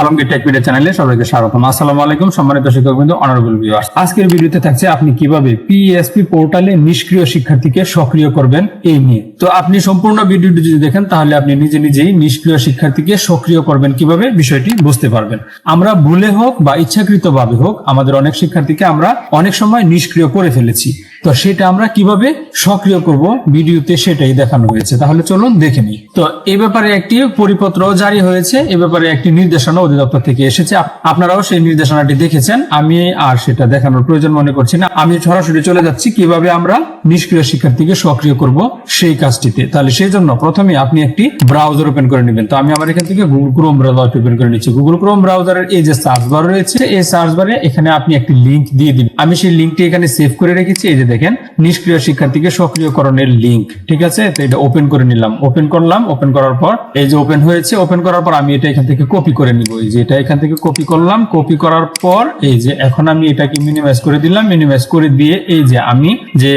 Alamgir take media চ্যানেলে সবাইকে স্বাগতম। আসসালামু আলাইকুম সম্মানিত শিক্ষকবৃন্দ, অনারেবল ভিউয়ার্স আজকের ভিডিওতে থাকছে আপনি কীভাবে পিএসপি পোর্টালে নিষ্ক্রিয় শিক্ষার্থীকে সক্রিয় করবেন এই নিয়ে। তো আপনি সম্পূর্ণ ভিডিওটি যদি দেখেন, তাহলে আপনি নিজে নিজেই নিষ্ক্রিয় শিক্ষার্থীকে সক্রিয় করবেন কীভাবে বিষয়টি বুঝতে পারবেন। আমরা ভুলে হোক বা ইচ্ছাকৃতভাবে হোক, আমাদের অনেক শিক্ষার্থীকে আমরা অনেক সময় নিষ্ক্রিয় করে ফেলেছি। তো সেটা আমরা কীভাবে সক্রিয় করব ভিডিওতে সেটাই দেখানো হয়েছে। তাহলে চলুন দেখে নিই। তো এই ব্যাপারে একটি পরিপত্র জারি হয়েছে, এ ব্যাপারে একটি নির্দেশনা অধিদপ্তর থেকে এসেছে। আপনারাও সেই নির্দেশনাটি দেখেছেন, আমি আর সেটা দেখানোর প্রয়োজন মনে করছি না। আমি সরাসরি চলে যাচ্ছি, কীভাবে আমরা নিষ্ক্রিয় শিক্ষার্থীকে সক্রিয় করব সেই কাজটিতে। তাহলে সেই জন্য প্রথমে আপনি একটি ব্রাউজার ওপেন করে নেবেন। তো আমি আমার এখান থেকে গুগল ক্রোম ব্রাউজার ওপেন করে নিচ্ছি। গুগল ক্রোম ব্রাউজারের এই যে সার্চ বার রয়েছে, এই সার্চ বারে এখানে আপনি একটি লিঙ্ক দিয়ে দিবেন। আমি সেই লিঙ্কটি এখানে সেভ করে রেখেছি, এই যে দেখেন, নিষ্ক্রিয় শিক্ষার্থীকে সক্রিয়করণের লিংক ঠিক আছে? তো এটা ওপেন করে নিলাম। ওপেন করলাম ওপেন করার পর এই যে ওপেন হয়েছে ওপেন করার পর আমি এটা এখান থেকে কপি করে নিব। এই যে এটা এখান থেকে কপি করলাম কপি করার পর এই যে এখন আমি এটাকে মিনিমাইজ করে দিলাম। মিনিমাইজ করে দিয়ে এই যে আমি যে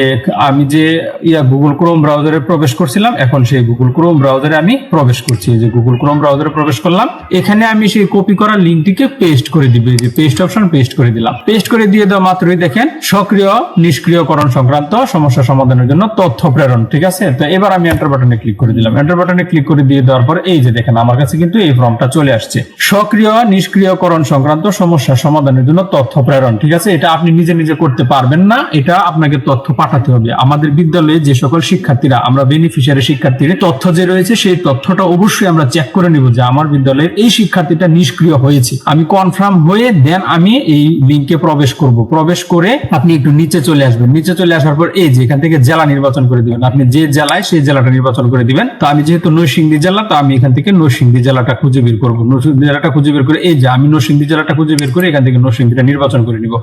আমি যে ইয়া গুগল ক্রোম ব্রাউজারে প্রবেশ করছিলাম, এখন সেই গুগল ক্রোম ব্রাউজারে আমি প্রবেশ করছি। এই যে গুগল ক্রোম ব্রাউজারে প্রবেশ করলাম, এখানে আমি সেই কপি করা লিঙ্কটিকে পেস্ট করে দিবে। এই যে পেস্ট অপশন পেস্ট করে দিলাম। পেস্ট করে দিয়ে দেওয়া মাত্রই দেখেন, সক্রিয়, নিষ্ক্রিয়করণ সংক্রান্ত সমস্যা সমাধানের জন্য তথ্য প্রেরণ, ঠিক আছে? তো এবার আমি এন্টার বাটনে ক্লিক করে দিলাম। এন্টার বাটনে ক্লিক করে দিয়ে দেওয়ার পর এই যে দেখেন, আমার কাছে কিন্তু এই ফর্মটা চলে আসছে। সক্রিয়, নিষ্ক্রিয়করণ সংক্রান্ত সমস্যা সমাধানের জন্য তথ্য প্রেরণ, ঠিক আছে? এটা আপনি নিজে নিজে করতে পারবেন না, এটা আপনাকে তথ্য পাঠাতে হবে। আমাদের বিদ্যালয়ে যে সকল শিক্ষার্থীরা, আমরা বেনিফিশিয়ারি শিক্ষার্থীর তথ্য যে রয়েছে, সেই তথ্যটা অবশ্যই আমরা চেক করে নিব যে আমার বিদ্যালয়ের এই শিক্ষার্থীটা নিষ্ক্রিয় হয়েছে। আমি কনফার্ম হয়ে দেন আমি এই লিঙ্কে প্রবেশ করব। প্রবেশ করে আপনি একটু নিচে চলে আসবেন। নিচে চলে আসার পর এই যে এখান থেকে জেলা নির্বাচন করে দিবেন। আপনি যে জেলায় সেই জেলাটা নির্বাচন করে দিবেন। তো আমি যেহেতু নরসিংদী জেলা, তো আমি এখান থেকে নরসিংদী জেলাটা খুঁজে বের করব। নরসিংদী জেলাটা খুঁজে বের করে এই যে আমি নরসিংদী জেলাটা খুঁজে বের করে এখান থেকে নরসিংদীটা নির্বাচন করে নিব।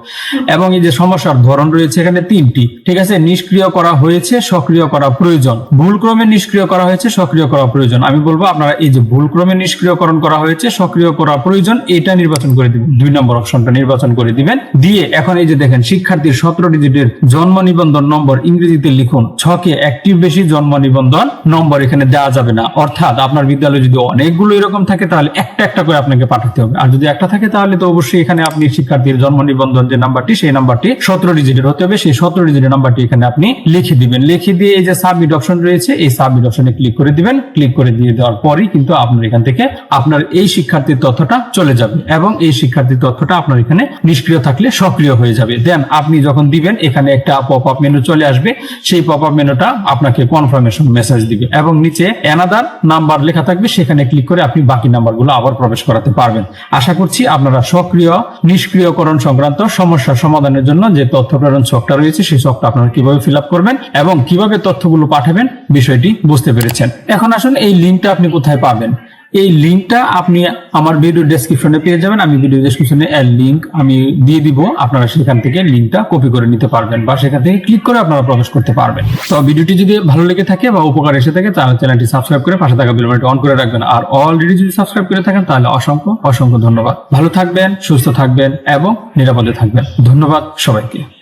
এবং এই যে সমস্যার ধরন রয়েছে এখানে তিনটি, ঠিক আছে? নিষ্ক্রিয় করা হয়েছে, সক্রিয় করা প্রয়োজন। ভুল ক্রমে নিষ্ক্রিয় করা হয়েছে, সক্রিয় করা প্রয়োজন। আমি বলব আপনারা এই যে ভুল ক্রমে নিষ্ক্রিয়করণ করা হয়েছে, সক্রিয় করা প্রয়োজন, এটা নির্বাচন করে দিবেন। দুই নম্বর অপশনটা নির্বাচন করে দিবেন। দিয়ে এখন এই যে দেখেন, শিক্ষার্থীর সতেরো ডিজিটের জন্ম নিবন্ধন নম্বর ইংরেজিতে লিখুন, ছকে একটি বেশি জন্ম নিবন্ধন নম্বর এখানে দেওয়া যাবে না। অর্থাৎ আপনার বিদ্যালয়ে যদি অনেকগুলো এরকম থাকে, তাহলে একটা একটা করে আপনাকে পাঠাতে হবে। আর যদি একটা থাকে, তাহলে তো অবশ্যই এখানে আপনি শিক্ষার্থীর জন্ম নিবন্ধন যে নাম্বারটি সেই নাম্বারটি সতেরো ডিজিটের হতে হবে। সেই সতেরো ডিজিটের নাম্বারটি এখানে আপনি লিখে দিবেন। লিখে দিয়ে এই যে সাবমিট অপশন রয়েছে, এই সাবমিট অপশনে ক্লিক করে দিবেন। ক্লিক করে দিয়ে দেওয়ার পরই কিন্তু আপনার এখান থেকে আপনার এই শিক্ষার্থীর তথ্যটা চলে যাবে এবং এই শিক্ষার্থীর তথ্যটা আপনার এখানে নিষ্ক্রিয় থাকলে সক্রিয় হয়ে যাবে। দেন আপনি যখন দিবেন, এখানে একটা পপ আপ মেনু চলে আসবে, সেই পপ আপ মেনুটা আপনাকে কনফার্মেশন মেসেজ দিবে এবং নিচে অ্যানাদার নাম্বার লেখা থাকবে, সেখানে ক্লিক করে আপনি বাকি নাম্বারগুলো আবার প্রবেশ করাতে পারবেন। আশা করছি আপনারা সক্রিয়, নিষ্ক্রিয়করণ সংক্রান্ত সমস্যা সমাধানের জন্য যে তথ্য প্রেরণ ছকটা রয়েছে, সেই ছকটা আপনারা কীভাবে ফিল আপ করবেন এবং কীভাবে তথ্যগুলো পাঠাবেন, বিষয়টি বুঝতে পেরেছেন। এখন আসুন এই লিঙ্কটা আপনি কোথায় পাবেন। এই লিঙ্কটা আপনি আমার ভিডিও ডেসক্রিপশনে পেয়ে যাবেন, আমি ভিডিও ডেসক্রিপশনে এর লিঙ্ক আমি দিয়ে দিব, আপনারা সেখান থেকে লিঙ্কটা কপি করে নিতে পারবেন বা সেখান থেকে ক্লিক করে আপনারা প্রবেশ করতে পারবেন। তো ভিডিওটি যদি ভালো লেগে থাকে বা উপকার এসে থাকে, তাহলে চ্যানেলটি সাবস্ক্রাইব করে পাশে থাকা বেল বাটনটি অন করে রাখবেন। আর অলরেডি যদি সাবস্ক্রাইব করে থাকেন, তাহলে অসংখ্য অসংখ্য ধন্যবাদ। ভালো থাকবেন, সুস্থ থাকবেন এবং নিরাপদে থাকবেন। ধন্যবাদ সবাইকে।